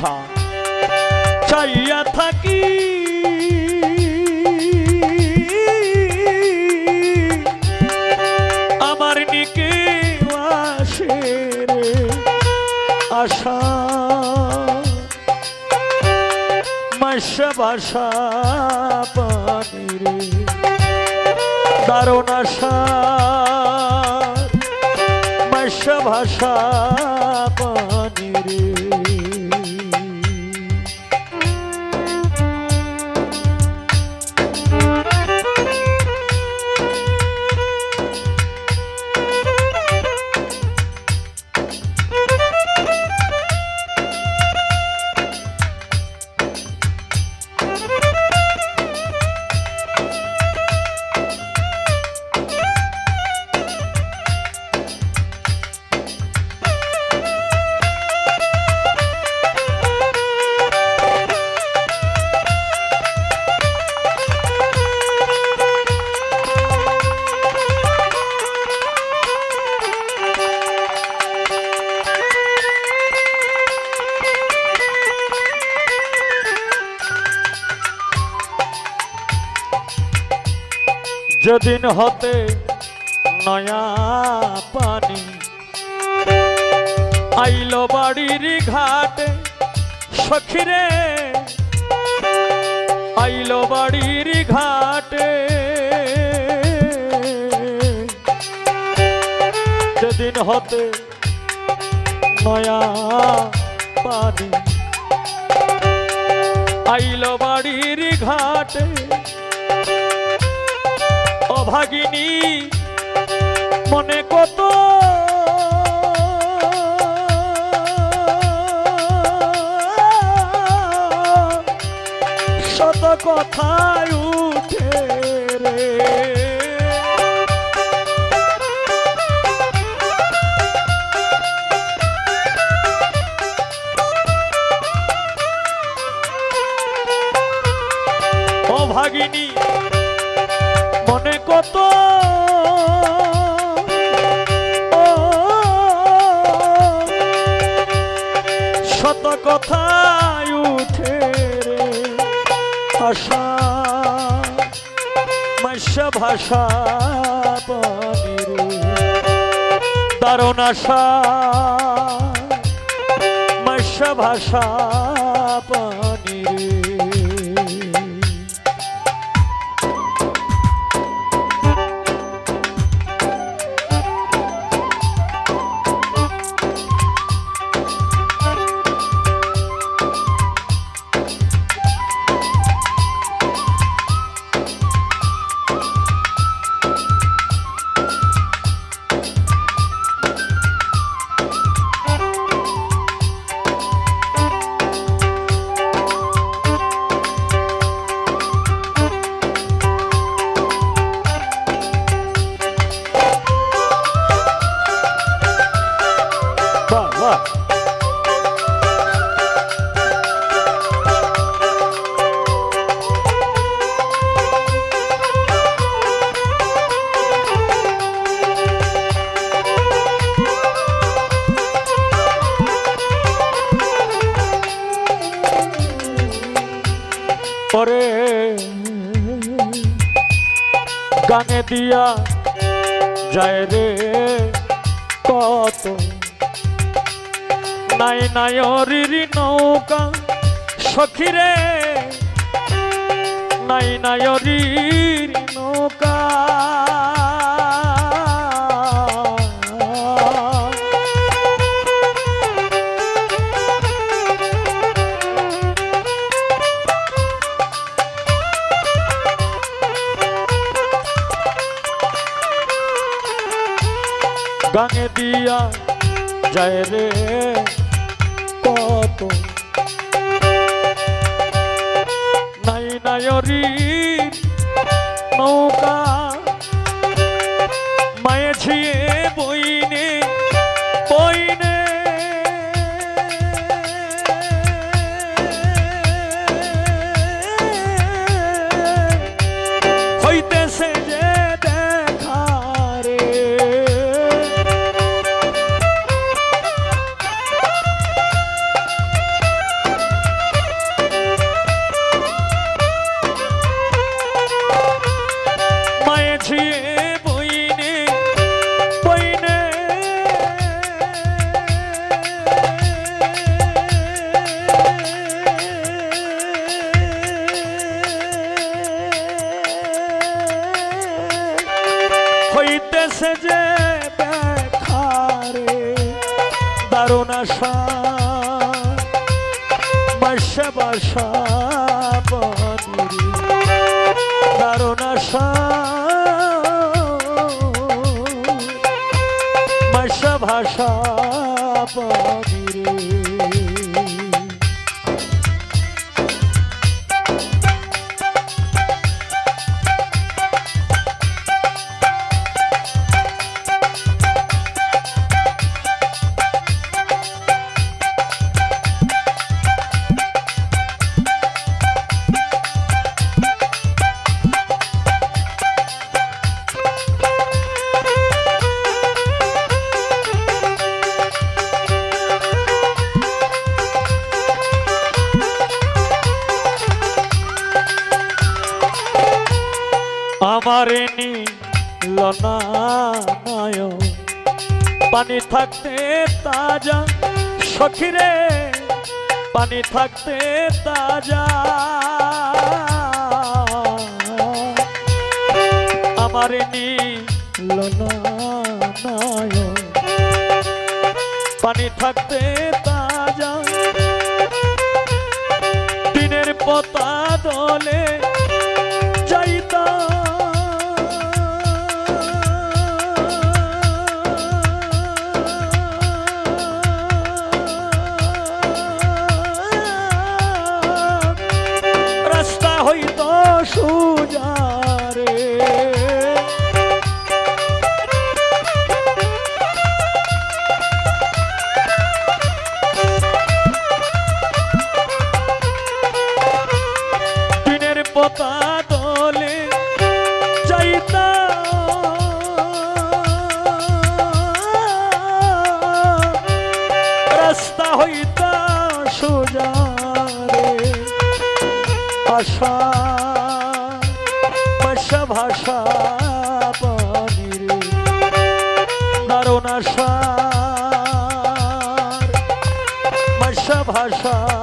দেখা চাইয়া থাকি। আমার নিকে আসে আশা। মাসা বাসা পানি রে। দারুণ আশা। মাসা ভাষা পানি যেদিন হতে নয়া পানি আইল বাড়ির ঘাটে সখিরে, আইল বাড়ির ঘাটে। যেদিন হতে নয়া পানি আইল বাড়ির ঘাটে অভাগিনী মনে কত? শত কথায় উঠে রে। অভাগিনী মনে কত শত কথায় উঠে রে আশা। মাসা ভাষা দারুণ আশা। ভাষা দিয়া যায় রে কত নাই নাই নায়রির নৌকা সখিরে নাই নাই নায়রির নৌকা। যায় রে কত? নাই নায়রি নৌকা মায়ে ছিয়ে বইনে হইতেছে যে দেখারে দারুণ আশা। মাসা বাসা দারুণ আশা। ভাষা ভাষা পানি থাকতে তাজা, সখিরে, পানি থাকতে তাজা। আমার পানি থাকতে তাজা। দিনের পতা দলে যাইতা আশা ভাষা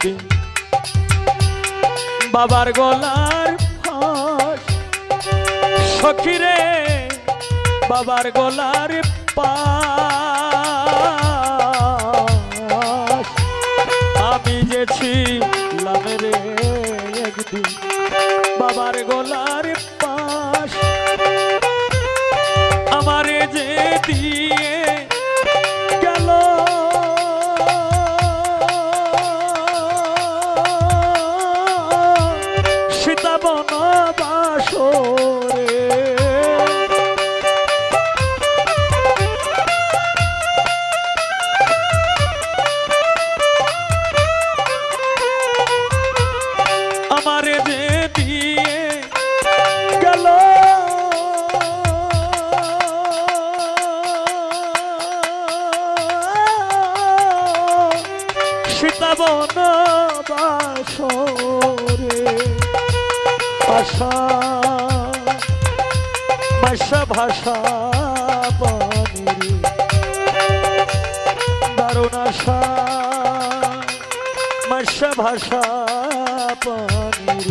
একদিন বাবার গলার ফাঁস। সখিরে বাবার গলার পাশ ভাষা পানির দারুণ আশা মাসা ভাষা পানির